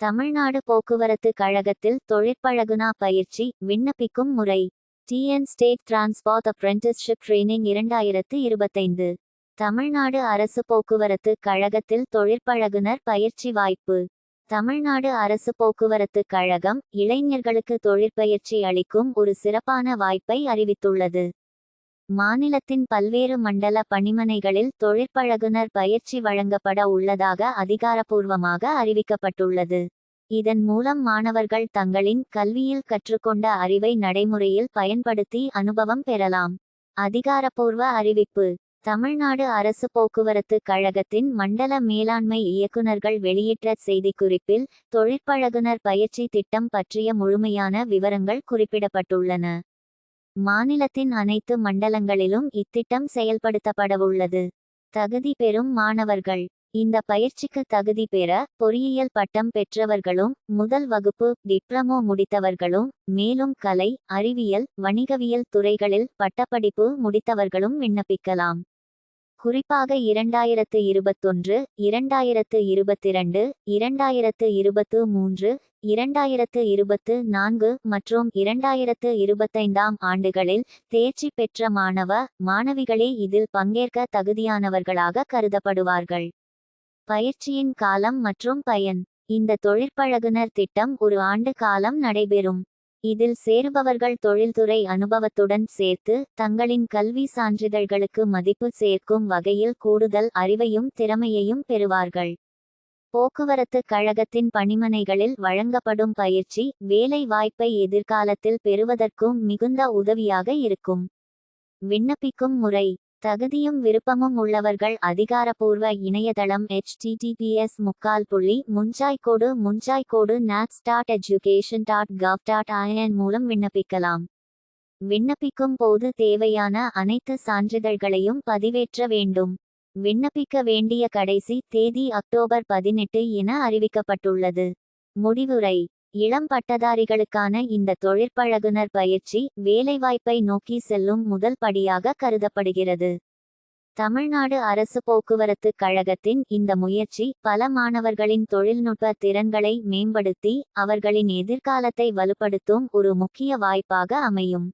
தமிழ்நாடு போக்குவரத்து கழகத்தில் தொழிற்பழகுனா பயிற்சி விண்ணப்பிக்கும் முறை. TN state transport apprenticeship training இரண்டாயிரத்து இருபத்தைந்து. தமிழ்நாடு அரசு போக்குவரத்து கழகத்தில் தொழிற்பழகுனர் பயிற்சி வாய்ப்பு. தமிழ்நாடு அரசு போக்குவரத்து கழகம் இளைஞர்களுக்கு தொழிற்பயிற்சி அளிக்கும் ஒரு சிறப்பான வாய்ப்பை அறிவித்துள்ளது. மாநிலத்தின் பல்வேறு மண்டல பணிமனைகளில் தொழிற்பழகுனர் பயிற்சி வழங்கப்பட உள்ளதாக அதிகாரப்பூர்வமாக அறிவிக்கப்பட்டுள்ளது. இதன் மூலம் மாணவர்கள் தங்களின் கல்வியில் கற்றுக்கொண்ட அறிவை நடைமுறையில் பயன்படுத்தி அனுபவம் பெறலாம். அதிகாரப்பூர்வ அறிவிப்பு. தமிழ்நாடு அரசு போக்குவரத்து கழகத்தின் மண்டல மேலாண்மை இயக்குநர்கள் வெளியிட்ட செய்திக்குறிப்பில் தொழிற்பழகுனர் பயிற்சி திட்டம் பற்றிய முழுமையான விவரங்கள் குறிப்பிடப்பட்டுள்ளன. மாநிலத்தின் அனைத்து மண்டலங்களிலும் இத்திட்டம் செயல்படுத்தப்படவுள்ளது. தகுதி பெறும் மாணவர்கள். இந்த பயிற்சிக்கு தகுதி பெற பொறியியல் பட்டம் பெற்றவர்களும் முதல் வகுப்பு டிப்ளமோ முடித்தவர்களும் மேலும் கலை அறிவியல் வணிகவியல் துறைகளில் பட்டப்படிப்பு முடித்தவர்களும் விண்ணப்பிக்கலாம். குறிப்பாக இரண்டாயிரத்து இருபத்தொன்று இரண்டாயிரத்து இருபத்திரண்டு இரண்டாயிரத்து இருபத்து மூன்று இரண்டாயிரத்து இருபத்து நான்கு மற்றும் இரண்டாயிரத்து இருபத்தைந்தாம் ஆண்டுகளில் தேர்ச்சி பெற்ற மாணவ மாணவிகளே இதில் பங்கேற்க தகுதியானவர்களாக கருதப்படுவார்கள். பயிற்சியின் காலம் மற்றும் பயன். இந்த தொழிற்பழகுனர் திட்டம் ஒரு ஆண்டு காலம் நடைபெறும். இதில் சேருபவர்கள் தொழில்துறை அனுபவத்துடன் சேர்த்து தங்களின் கல்வி சான்றிதழ்களுக்கு மதிப்பு சேர்க்கும் வகையில் கூடுதல் அறிவையும் திறமையையும் பெறுவார்கள். போக்குவரத்து கழகத்தின் பணிமனைகளில் வழங்கப்படும் பயிற்சி வேலை வாய்ப்பை எதிர்காலத்தில் பெறுவதற்கும் மிகுந்த உதவியாக இருக்கும். விண்ணப்பிக்கும் முறை. தகுதியும் விருப்பமும் உள்ளவர்கள் அதிகாரப்பூர்வ இணையதளம் ஹெச்டிடிபிஎஸ் முக்கால் புள்ளி முஞ்சாய்கோடு முஞ்சாய்கோடு nats dot education dot gov dot in மூலம் விண்ணப்பிக்கலாம். விண்ணப்பிக்கும் போது தேவையான அனைத்து சான்றிதழ்களையும் பதிவேற்ற வேண்டும். விண்ணப்பிக்க வேண்டிய கடைசி தேதி அக்டோபர் பதினெட்டு என அறிவிக்கப்பட்டுள்ளது. முடிவுரை. இளம் பட்டதாரிகளுக்கான இந்த தொழிற்பழகுனர் பயிற்சி வேலைவாய்ப்பை நோக்கி செல்லும் முதல் படியாக கருதப்படுகிறது. தமிழ்நாடு அரசு போக்குவரத்து கழகத்தின் இந்த முயற்சி பல மாணவர்களின் தொழில்நுட்ப திறன்களை மேம்படுத்தி அவர்களின் எதிர்காலத்தை வலுப்படுத்தும் ஒரு முக்கிய வாய்ப்பாக அமையும்.